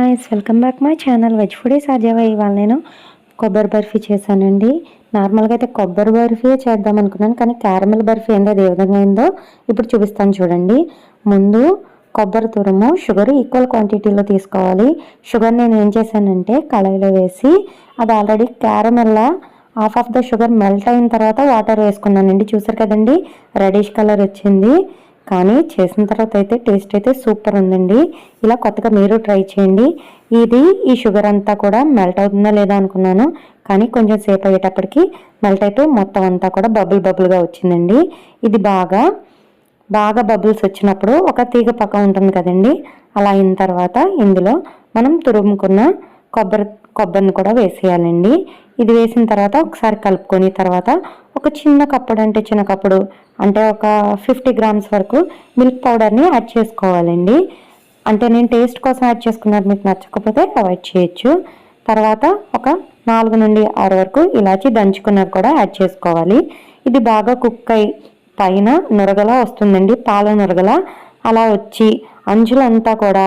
Hi's welcome back my channel veg foodie సాధ్యమై ఇవాళ నేను కొబ్బరి బర్ఫీ చేశానండి. నార్మల్గా అయితే కొబ్బరి బర్ఫీ చేద్దాం అనుకున్నాను కానీ క్యారమిల్ బర్ఫీ ఏందో అది ఏ విధంగా అయిందో ఇప్పుడు చూపిస్తాను చూడండి. ముందు కొబ్బరి తురుము షుగర్ ఈక్వల్ క్వాంటిటీలో తీసుకోవాలి. షుగర్ నేను ఏం చేశానంటే కళాయిలో వేసి అది already క్యారమెల్లా half of the sugar melt అయిన తర్వాత వాటర్ వేసుకున్నానండి. చూసారు కదండి రెడిష్ కలర్ వచ్చింది. కానీ చేసిన తర్వాత అయితే టేస్ట్ అయితే సూపర్ ఉందండి. ఇలా కొత్తగా మీరు ట్రై చేయండి. ఇది ఈ షుగర్ అంతా కూడా మెల్ట్ అవుతుందా లేదా అనుకున్నాను. కానీ కొంచెం సేపు అయ్యేటప్పటికి మెల్ట్ అయిపోయి మొత్తం అంతా కూడా బబుల్ బబుల్గా వచ్చిందండి. ఇది బాగా బాగా బబుల్స్ వచ్చినప్పుడు ఒక తీగ పక్క ఉంటుంది కదండి. అలా అయిన తర్వాత ఇందులో మనం తురుముకున్న కొబ్బరి కొబ్బరిని కూడా వేసేయాలండి. ఇది వేసిన తర్వాత ఒకసారి కలుపుకొని తర్వాత ఒక చిన్న కప్పుడు అంటే చిన్న కప్పుడు అంటే ఒక ఫిఫ్టీ గ్రామ్స్ వరకు మిల్క్ పౌడర్ని యాడ్ చేసుకోవాలండి. అంటే నేను టేస్ట్ కోసం యాడ్ చేసుకున్నది మీకు నచ్చకపోతే అవాయిడ్ చేయొచ్చు. తర్వాత ఒక నాలుగు నుండి ఆరు వరకు ఇలాచి దంచుకున్నది కూడా యాడ్ చేసుకోవాలి. ఇది బాగా కుక్ అయి పైన నురగలా వస్తుందండి. పాల నురగల అలా వచ్చి అంచులంతా కూడా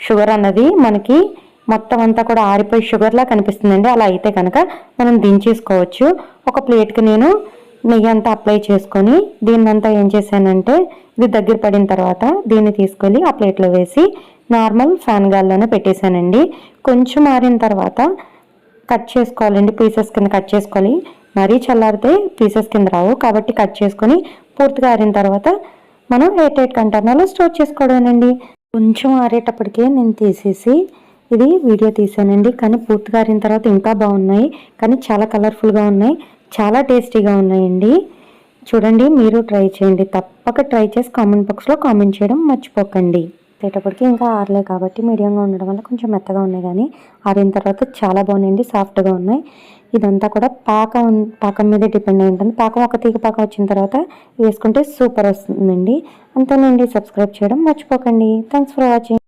షుగర్ అన్నది మనకి మొత్తం అంతా కూడా ఆరిపోయి షుగర్లా కనిపిస్తుందండి. అలా అయితే కనుక మనం దించేసుకోవచ్చు. ఒక ప్లేట్కి నేను నెయ్యి అంతా అప్లై చేసుకొని దీన్నంతా ఏం చేశానంటే ఇది దగ్గర పడిన తర్వాత దీన్ని తీసుకొని ఆ ప్లేట్లో వేసి నార్మల్ ఫ్యాన్ గాల్లోనే పెట్టేశానండి. కొంచెం ఆరిన తర్వాత కట్ చేసుకోవాలండి. పీసెస్ కింద కట్ చేసుకోవాలి మరీ చల్లారితే పీసెస్ కింద రావు. కాబట్టి కట్ చేసుకొని పూర్తిగా ఆరిన తర్వాత మనం ఎయిట్ ఎయిట్ కంటైనర్లో స్టోర్ చేసుకోవడమేనండి. కొంచెం ఆరేటప్పటికే నేను తీసేసి ఇది వీడియో తీసానండి. కానీ పూర్తిగా ఆరిన తర్వాత ఇంకా బాగున్నాయి. కానీ చాలా కలర్ఫుల్గా ఉన్నాయి. చాలా టేస్టీగా ఉన్నాయండి. చూడండి మీరు ట్రై చేయండి. తప్పక ట్రై చేసి కామెంట్ బాక్స్లో కామెంట్ చేయడం మర్చిపోకండి. తినేటప్పటికి ఇంకా ఆరలే కాబట్టి మీడియంగా ఉండడం వల్ల కొంచెం మెత్తగా ఉన్నాయి కానీ ఆరిన తర్వాత చాలా బాగున్నాయండి. సాఫ్ట్గా ఉన్నాయి. ఇదంతా కూడా పాకం పాకం మీద డిపెండ్ అయి ఉంటుంది. పాకం ఒక తీగ పాకం వచ్చిన తర్వాత వేసుకుంటే సూపర్ వస్తుందండి. అంతేనండి. సబ్స్క్రైబ్ చేయడం మర్చిపోకండి. Thanks for watching